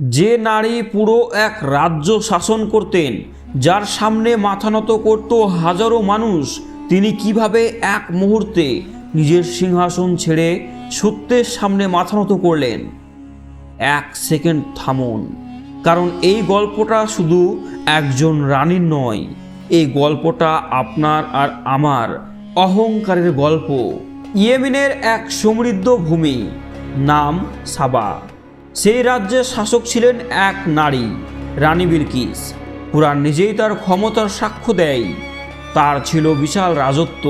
যে নারী পুরো এক রাজ্য শাসন করতেন, যার সামনে মাথা নত করত হাজারো মানুষ, তিনি কীভাবে এক মুহূর্তে নিজের সিংহাসন ছেড়ে সত্যের সামনে মাথা নত করলেন? এক সেকেন্ড থামুন, কারণ এই গল্পটা শুধু একজন রানীর নয়, এই গল্পটা আপনার আর আমার অহংকারের গল্প। ইয়েমেনের এক সমৃদ্ধ ভূমি, নাম সাবা। সেই রাজ্যের শাসক ছিলেন এক নারী, রানী বিলকিস। কুরআন নিজেই তার ক্ষমতার সাক্ষ্য দেয়। তার ছিল বিশাল রাজত্ব,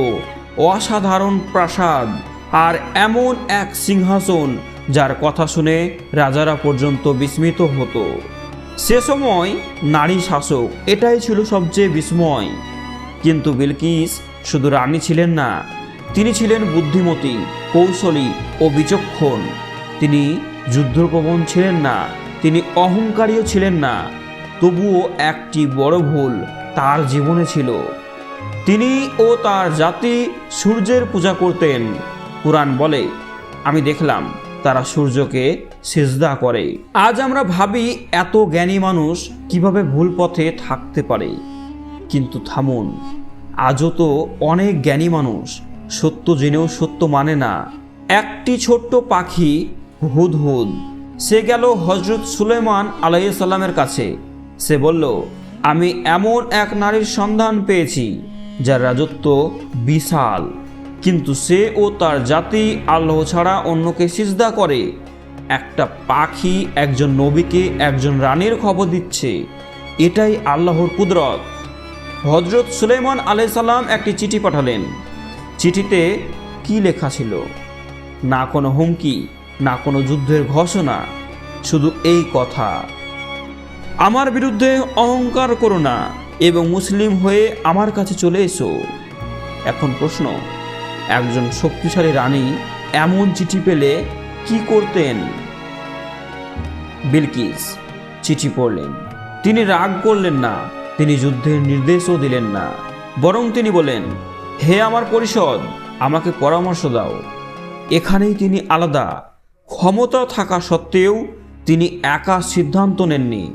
অসাধারণ প্রাসাদ আর এমন এক সিংহাসন যার কথা শুনে রাজারা পর্যন্ত বিস্মিত হতো। সে সময় নারী শাসক এটাই ছিল সবচেয়ে বিস্ময়। কিন্তু বিলকিস শুধু রানী ছিলেন না, তিনি ছিলেন বুদ্ধিমতী, কৌশলী ও বিচক্ষণ। তিনি যুদ্ধপ্রবণ ছিলেন না, তিনি অহংকারীও ছিলেন না, তবুও একটি বড় ভুল তার জীবনে ছিল। তিনি ও তার জাতি সূর্যের পূজা করতেন। কুরআন বলে, আমি দেখলাম তারা সূর্যকে সেজদা করে। আজ আমরা ভাবি এত জ্ঞানী মানুষ কীভাবে ভুল পথে থাকতে পারে। কিন্তু থামুন, আজও তো অনেক জ্ঞানী মানুষ সত্য জেনেও সত্য মানে না। একটি ছোট্ট পাখি হুদহুদ সে গেল হজরত সুলেমান আলাইসাল্লামের কাছে। সে বলল, আমি এমন এক নারীর সন্ধান পেয়েছি, যার রাজত্ব বিশাল। কিন্তু সে ও তার জাতি আল্লাহ ছাড়া অন্যকে সিজদা করে। একটা পাখি একজন নবীকে একজন রানীর খবর দিচ্ছে। এটাই আল্লাহর কুদরত। হজরত সুলেমান আলাইসাল্লাম একটি চিঠি পাঠালেন। চিঠিতে কি লেখা ছিল? না কোনো হুমকি। না কোনো যুদ্ধের ঘোষণা, শুধু এই কথা। আমার বিরুদ্ধে অহংকার করো না এবং মুসলিম হয়ে আমার কাছে চলে এসো। এখন প্রশ্ন, একজন শক্তিশালী রানী এমন চিঠি পেলে কি করতেন? বিলকিস চিঠি পড়লেন, তিনি রাগ করলেন না, তিনি যুদ্ধের নির্দেশও দিলেন না, বরং তিনি বলেন, হে আমার পরিষদ, আমাকে পরামর্শ দাও। এখানেই তিনি আলাদা ক্ষমতা থাকা সত্ত্বেও তিনি একা সিদ্ধান্ত নেননি।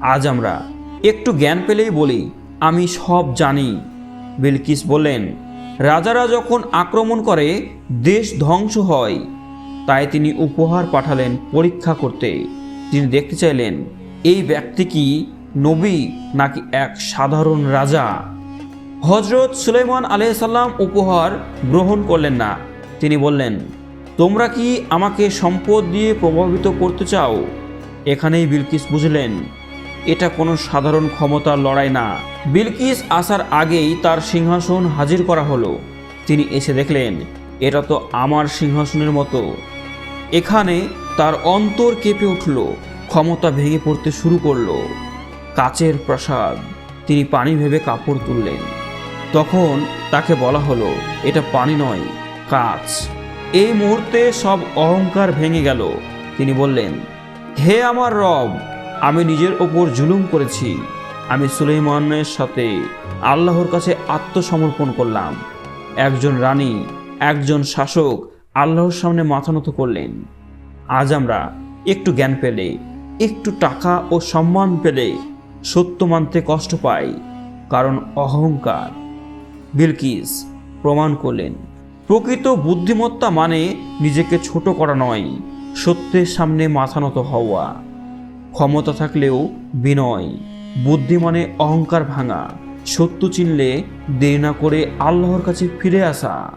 আজ আমরা একটু জ্ঞান পেলেই বলি, আমি সব জানি। বিলকিস বললেন, রাজারা যখন আক্রমণ করে, দেশ ধ্বংস হয়। তাই তিনি উপহার পাঠালেন পরীক্ষা করতে। তিনি দেখতে চাইলেন, এই ব্যক্তি কি নবী নাকি এক সাধারণ রাজা? হজরত সুলেমান সুলাইমান আলাইসাল্লাম উপহার গ্রহণ করলেন না। তিনি বললেন তোমরা কি আমাকে সম্পদ দিয়ে প্রভাবিত করতে চাও? এখানেই বিলকিস বুঝলেন, এটা কোনো সাধারণ ক্ষমতার লড়াই না। বিলকিস আসার আগেই তার সিংহাসন হাজির করা হলো। তিনি এসে দেখলেন, এটা তো আমার সিংহাসনের মতো। এখানে তার অন্তর কেঁপে উঠল, ক্ষমতা ভেঙে পড়তে শুরু করল। কাচের প্রসাদ, তিনি পানি ভেবে কাপড় তুললেন। তখন তাকে বলা হলো, এটা পানি নয়, কাচ। এই মুহূর্তে সব অহংকার ভেঙে গেল। তিনি বললেন, হে আমার রব, আমি নিজের ওপর জুলুম করেছি। আমি সুলেইমানের সাথে আল্লাহর কাছে আত্মসমর্পণ করলাম। একজন রানী, একজন শাসক আল্লাহর সামনে মাথা নত করলেন। আজ আমরা একটু জ্ঞান পেলে, একটু টাকা ও সম্মান পেলে সত্য মানতে কষ্ট পাই, কারণ অহংকার। বিলকিস প্রমাণ করলেন। প্রকৃত বুদ্ধিমত্তা মানে নিজেকে ছোট করা নয়, সত্যের সামনে মাথা নত হওয়া। ক্ষমতা থাকলেও বিনয়, বুদ্ধি মানে অহংকার ভাঙা, সত্য চিনলে দেরি না করে আল্লাহর কাছে ফিরে আসা।